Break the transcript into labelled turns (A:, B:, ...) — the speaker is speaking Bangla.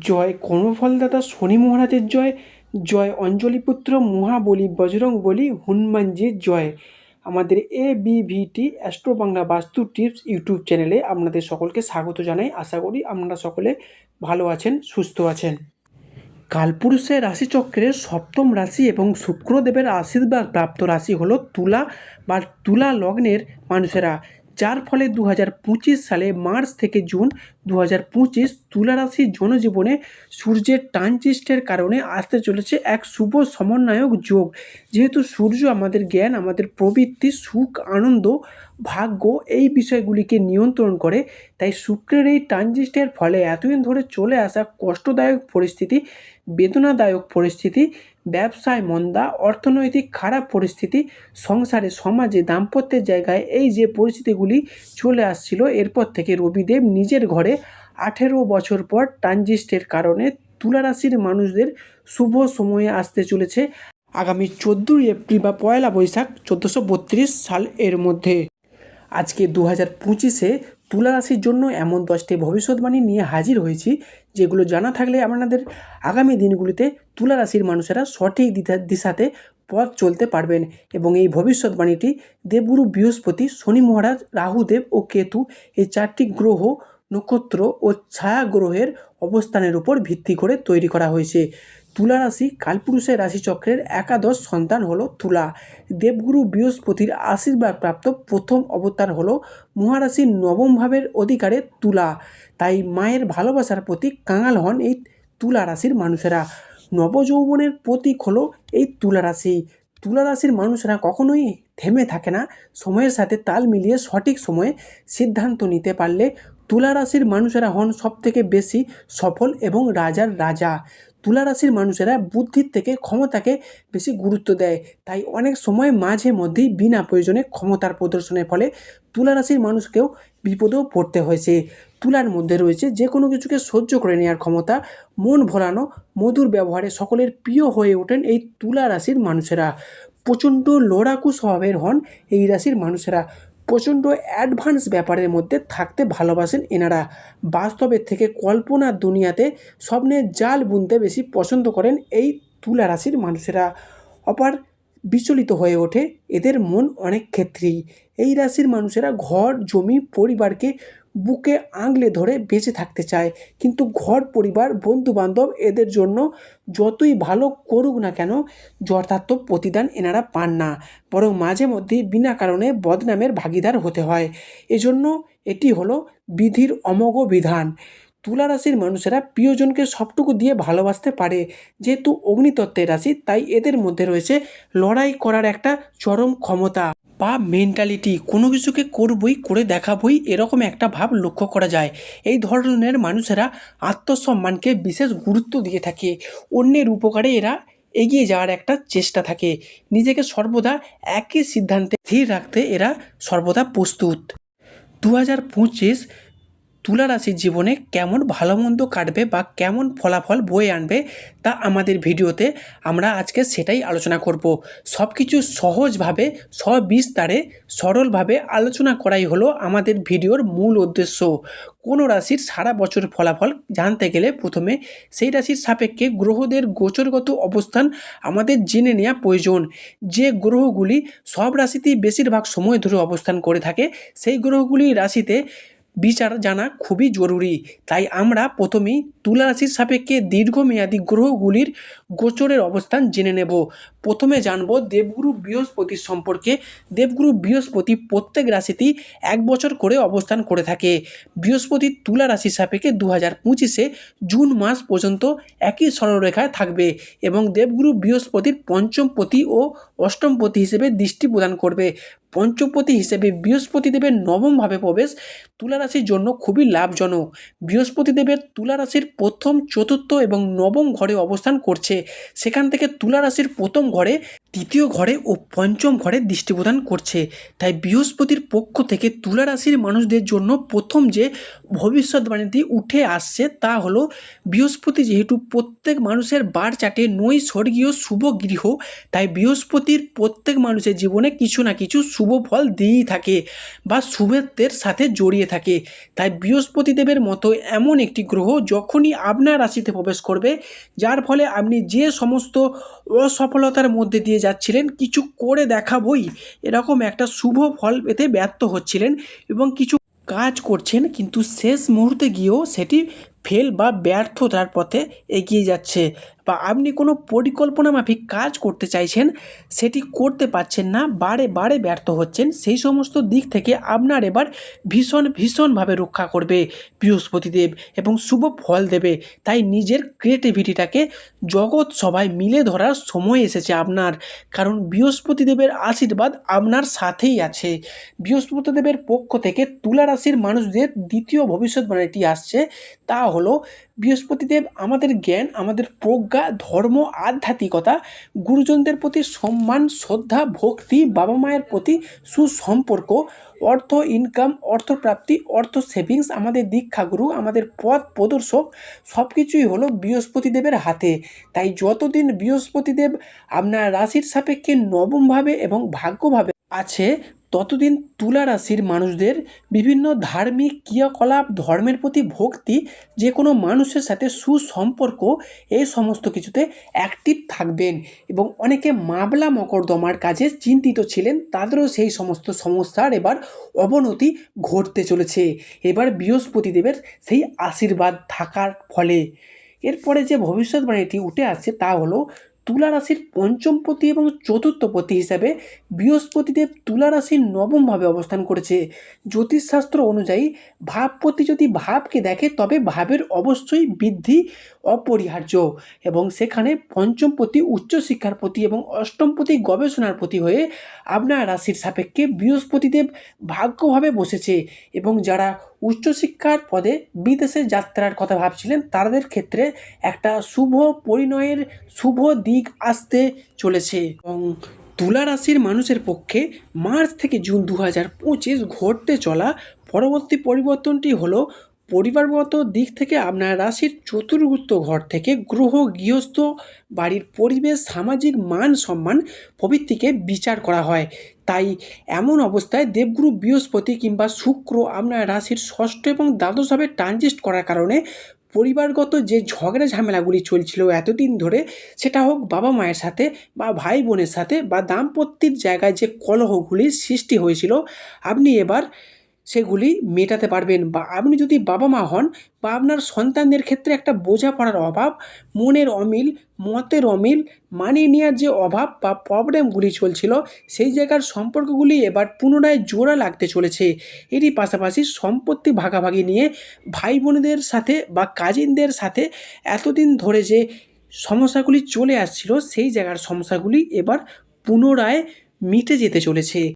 A: জয় কর্মফলদাতা শনি মহারাজের জয় জয় অঞ্জলিপুত্র মহাবলী বজরং বলি হনুমানজির জয়। আমাদের A B VT astro Bangla vastu tips YouTube চ্যানেলে আপনাদের সকলকে স্বাগত জানাই। আশা করি আপনারা সকলে ভালো আছেন, সুস্থ আছেন। কালপুরুষের রাশিচক্রের সপ্তম রাশি এবং শুক্রদেবের আশীর্বাদ প্রাপ্ত রাশি হলো তুলা বা তুলা লগ্নের মানুষেরা। যার ফলে দু হাজার পঁচিশ সালে মার্চ থেকে জুন দু হাজার পঁচিশ তুলা রাশি জনজীবনে সূর্যের ট্রানজিস্টের কারণে আসতে চলেছে এক শুভ সমন্বয়ক যোগ। যেহেতু সূর্য আমাদের জ্ঞান, আমাদের প্রবৃত্তি, সুখ, আনন্দ ভাগ্য এই বিষয়গুলিকে নিয়ন্ত্রণ করে, তাই শুক্রের এই ট্রানজিস্টের ফলে এতদিন ধরে চলে আসা কষ্টদায়ক পরিস্থিতি, বেদনাদায়ক পরিস্থিতি, ব্যবসায় মন্দা, অর্থনৈতিক খারাপ পরিস্থিতি, সংসারে, সমাজে, দাম্পত্যের জায়গায় এই যে পরিস্থিতিগুলি চলে আসছিল, এরপর থেকে রবিদেব নিজের ঘরে আঠেরো বছর পর ট্রানজিস্টের কারণে তুলারাশির মানুষদের শুভ সময়ে আসতে চলেছে আগামী চোদ্দোই এপ্রিল বা পয়লা বৈশাখ চোদ্দোশো সাল এর মধ্যে। আজকে দু হাজার পঁচিশে তুলা রাশির জন্য এমন দশটি ভবিষ্যৎবাণী নিয়ে হাজির হয়েছি, যেগুলো জানা থাকলে আপনাদের আগামী দিনগুলিতে তুলা রাশির মানুষেরা সঠিক দিশা- দিশাতে পথ চলতে পারবেন এবং এই ভবিষ্যৎবাণীটি দেবগুরু বৃহস্পতি, শনি মহারাজ রাহুদেব ও কেতু এই চারটি গ্রহ, নক্ষত্র ও ছায়া গ্রহের অবস্থানের উপর ভিত্তি করে তৈরি করা হয়েছে। তুলা রাশি, কালপুরুষের রাশিচক্রের একাদশ সন্তান হলো তুলা। দেবগুরু বৃহস্পতির আশীর্বাদ প্রাপ্ত প্রথম অবতার হলো মহারাশির নবম ভাবের অধিকারে তুলা। তাই মায়ের ভালোবাসার প্রতি কাঙাল হন এই তুলা রাশির মানুষেরা। নবযৌবনের প্রতীক হলো এই তুলা রাশি। তুলা রাশির মানুষরা কখনোই থেমে থাকে না, সময়ের সাথে তাল মিলিয়ে সঠিক সময়ে সিদ্ধান্ত নিতে পারলে তুলা রাশির মানুষেরা হন সবথেকে বেশি সফল এবং রাজার রাজা। তুলা রাশির মানুষেরা বুদ্ধির থেকে ক্ষমতাকে বেশি গুরুত্ব দেয়। তাই অনেক সময় মাঝে মধ্যেই বিনা প্রয়োজনে ক্ষমতার প্রদর্শনের ফলে তুলা রাশির মানুষকেও বিপদেও পড়তে হয়েছে। তুলার মধ্যে রয়েছে যে কোনো কিছুকে সহ্য করে নেওয়ার ক্ষমতা, মন ভোলানো, মধুর ব্যবহারে সকলের প্রিয় হয়ে ওঠেন এই তুলা রাশির মানুষেরা। প্রচণ্ড লড়াকু স্বভাবের হন এই রাশির মানুষেরা। প্রচণ্ড অ্যাডভান্স ব্যাপারের মধ্যে থাকতে ভালোবাসেন এনারা। বাস্তবের থেকে কল্পনার দুনিয়াতে স্বপ্নের জাল বুনতে বেশি পছন্দ করেন এই তুলা রাশির মানুষেরা। অপার বিচলিত হয়ে ওঠে, এদের মন অনেক ক্ষেত্রেই। এই রাশির মানুষেরা ঘর, জমি, পরিবারকে বুকে আঁকলে ধরে বেঁচে থাকতে চায়। কিন্তু ঘর, পরিবার বন্ধু বান্ধব এদের জন্য যতই ভালো করুক না কেন, যথার্থ প্রতিদান এনারা পান না। বরং মাঝে মধ্যেই বিনা কারণে বদনামের ভাগিদার হতে হয়। এজন্য এটি হলো বিধির অমোঘ বিধান। তুলা রাশির মানুষেরা প্রিয়জনকে সবটুকু দিয়ে ভালোবাসতে পারে। যেহেতু অগ্নিতত্ত্বের রাশি, তাই এদের মধ্যে রয়েছে লড়াই করার একটা চরম ক্ষমতা। বা মেন্টালিটি কোনো কিছুকে করবই, করে দেখাবই, এরকম একটা ভাব লক্ষ্য করা যায়। এই ধরনের মানুষেরা আত্মসম্মানকে বিশেষ গুরুত্ব দিয়ে থাকে। অন্যের উপকারে এরা এগিয়ে যাওয়ার একটা চেষ্টা থাকে। নিজেকে সর্বদা একই সিদ্ধান্তে স্থির রাখতে এরা সর্বদা প্রস্তুত। দু হাজার পঁচিশ তুলা রাশির জীবনে কেমন ভালো মন্দ কাটবে বা কেমন ফলাফল বয়ে আনবে তা আমাদের ভিডিওতে আমরা আজকে সেটাই আলোচনা করব। সব কিছু সহজভাবে, সবিস্তারে, সরলভাবে আলোচনা করাই হলো আমাদের ভিডিওর মূল উদ্দেশ্য। কোনো রাশির সারা বছর ফলাফল জানতে গেলে প্রথমে সেই রাশির সাপেক্ষে গ্রহদের গোচরগত অবস্থান আমাদের জেনে নেওয়া প্রয়োজন। যে গ্রহগুলি সব রাশিতেই বেশিরভাগ সময় ধরে অবস্থান করে থাকে, সেই গ্রহগুলি রাশিতে বিচার জানা খুবই জরুরি। তাই আমরা প্রথমেই তুলা রাশির সাপেক্ষে দীর্ঘমেয়াদী গ্রহগুলির গোচরের অবস্থান জেনে নেব। প্রথমে জানব দেবগুরু বৃহস্পতির সম্পর্কে। দেবগুরু বৃহস্পতি প্রত্যেক রাশিতেই এক বছর করে অবস্থান করে থাকে। বৃহস্পতি তুলা রাশির সাপেক্ষে দু হাজার পঁচিশে জুন মাস পর্যন্ত একই সরলরেখায় থাকবে এবং দেবগুরু বৃহস্পতির পঞ্চম পতি ও অষ্টম পতি হিসেবে দৃষ্টি প্রদান করবে। পঞ্চমপতি হিসেবে বৃহস্পতি দেবের নবমভাবে প্রবেশ তুলা রাশির জন্য খুবই লাভজনক। বৃহস্পতি দেবের তুলা রাশির প্রথম, চতুর্থ এবং নবম ঘরে অবস্থান করছে। সেখান থেকে তুলা রাশির প্রথম ঘরে তৃতীয় ঘরে ও পঞ্চম ঘরে দৃষ্টি প্রদান করছে। তাই বৃহস্পতির পক্ষ থেকে তুলা রাশির মানুষদের জন্য প্রথম যে ভবিষ্যৎবাণীটি উঠে আসছে তা হলো, বৃহস্পতি যেহেতু প্রত্যেক মানুষের বার চাটে নই স্বর্গীয় শুভ গৃহ, তাই বৃহস্পতির প্রত্যেক মানুষের জীবনে কিছু না কিছু শুভ ফল দিয়েই থাকে বা শুভত্বের সাথে জড়িয়ে থাকে। তাই বৃহস্পতি দেবের মতো এমন একটি গ্রহ যখনই আপনার রাশিতে প্রবেশ করবে, যার ফলে আপনি যে সমস্ত অসফলতার মধ্যে দিয়ে যাচ্ছিলেন, কিছু করে দেখাবই। এরকম একটা শুভ ফল পেতে ব্যর্থ হচ্ছিলেন এবং কিছু কাজ করছেন, কিন্তু শেষ মুহূর্তে গিয়েও সেটি ফেল বা ব্যর্থতার পথে এগিয়ে যাচ্ছে বা আপনি কোনো পরিকল্পনা মাফিক কাজ করতে চাইছেন, সেটি করতে পারছেন না, বারে বারে ব্যর্থ হচ্ছেন, সেই সমস্ত দিক থেকে আপনার এবার ভীষণ, ভীষণভাবে রক্ষা করবে। বৃহস্পতিদেব এবং শুভ ফল দেবে। তাই নিজের ক্রিয়েটিভিটিটাকে জগৎ সবাই মিলে ধরার সময় এসেছে আপনার। কারণ বৃহস্পতিদেবের আশীর্বাদ আপনার সাথেই আছে। বৃহস্পতিদেবের পক্ষ থেকে তুলা রাশির মানুষদের দ্বিতীয় ভবিষ্যৎ ভবিষ্যৎবাণীটি আসছে, তা হলো বৃহস্পতিদেব আমাদের জ্ঞান, আমাদের প্রজ্ঞা, ধর্ম, আধ্যাত্মিকতা, গুরুজনদের প্রতি সম্মান, শ্রদ্ধা, ভক্তি, বাবা মায়ের প্রতি সুসম্পর্ক, অর্থ ইনকাম অর্থপ্রাপ্তি অর্থ সেভিংস আমাদের দীক্ষাগুরু, আমাদের পথ প্রদর্শক সব কিছুই হলো বৃহস্পতিদেবের হাতে। তাই যতদিন বৃহস্পতিদেব আপনার রাশির সাপেক্ষে নবমভাবে এবং ভাগ্যভাবে আছে ততদিন তুলা রাশির মানুষদের বিভিন্ন ধার্মিক ক্রিয়াকলাপ, ধর্মের প্রতি ভক্তি, যে কোনো মানুষের সাথে সুসম্পর্ক, এই সমস্ত কিছুতে অ্যাক্টিভ থাকবেন। এবং অনেকে মামলা মকদ্দমার কাজে চিন্তিত ছিলেন, তাদেরও সেই সমস্ত সমস্যার এবার অবনতি ঘটতে চলেছে। এবার বৃহস্পতিদেবের সেই আশীর্বাদ থাকার ফলে। এরপরে যে ভবিষ্যৎবাণীটি উঠে আসছে তা হলো তুলা রাশির পঞ্চমপতি এবং চতুর্থপতি হিসাবে বৃহস্পতিদেব তুলা রাশির নবমভাবে অবস্থান করেছে। জ্যোতিষশাস্ত্র অনুযায়ী ভাবপতি যদি ভাবকে দেখে, তবে ভাবের অবশ্যই বৃদ্ধি অপরিহার্য এবং সেখানে পঞ্চমপতি উচ্চশিক্ষার প্রতি এবং অষ্টমপতি গবেষণার প্রতি হয়ে আপনার রাশির সাপেক্ষে বৃহস্পতিদেব ভাগ্যভাবে বসেছে এবং যারা উচ্চশিক্ষার পদে বিদেশে যাত্রার কথা ভাবছিলেন, তাদের ক্ষেত্রে একটা শুভ পরিণয়ের শুভ দিক আসতে চলেছে। এবং তুলা রাশির মানুষের পক্ষে মার্চ থেকে জুন দু হাজার পঁচিশ ঘটতে চলা পরবর্তী পরিবর্তনটি হলো পরিবারগত দিক থেকে আপনার রাশির চতুর্ভুক্ত ঘর থেকে গ্রহ, গৃহস্থ, বাড়ির পরিবেশ, সামাজিক মান সম্মান প্রভৃতিকে বিচার করা হয়। তাই এমন অবস্থায় দেবগুরু বৃহস্পতি কিংবা শুক্র আপনার রাশির ষষ্ঠ এবং দ্বাদশভাবে ট্রানজিস্ট করার কারণে পরিবারগত যে ঝগড়া ঝামেলাগুলি চলছিল এতদিন ধরে, সেটা হোক বাবা মায়ের সাথে বা ভাই বোনের সাথে বা দাম্পত্যের জায়গায় যে কলহগুলির সৃষ্টি হয়েছিল, আপনি এবার সেগুলি মেটাতে পারবেন বা আপনি যদি বাবা মা হন বা আপনার সন্তানদের ক্ষেত্রে একটা বোঝাপড়ার অভাব, মনের অমিল, মতের অমিল, মানিয়ে নেওয়ার যে অভাব বা প্রবলেমগুলি চলছিল, সেই জায়গার সম্পর্কগুলি এবার পুনরায় জোড়া লাগতে চলেছে। এরই পাশাপাশি সম্পত্তি ভাগাভাগি নিয়ে ভাই বোনদের সাথে বা কাজিনদের সাথে এতদিন ধরে যে সমস্যাগুলি চলে আসছিল, সেই জায়গার সমস্যাগুলি এবার পুনরায় মিটে যেতে চলেছে।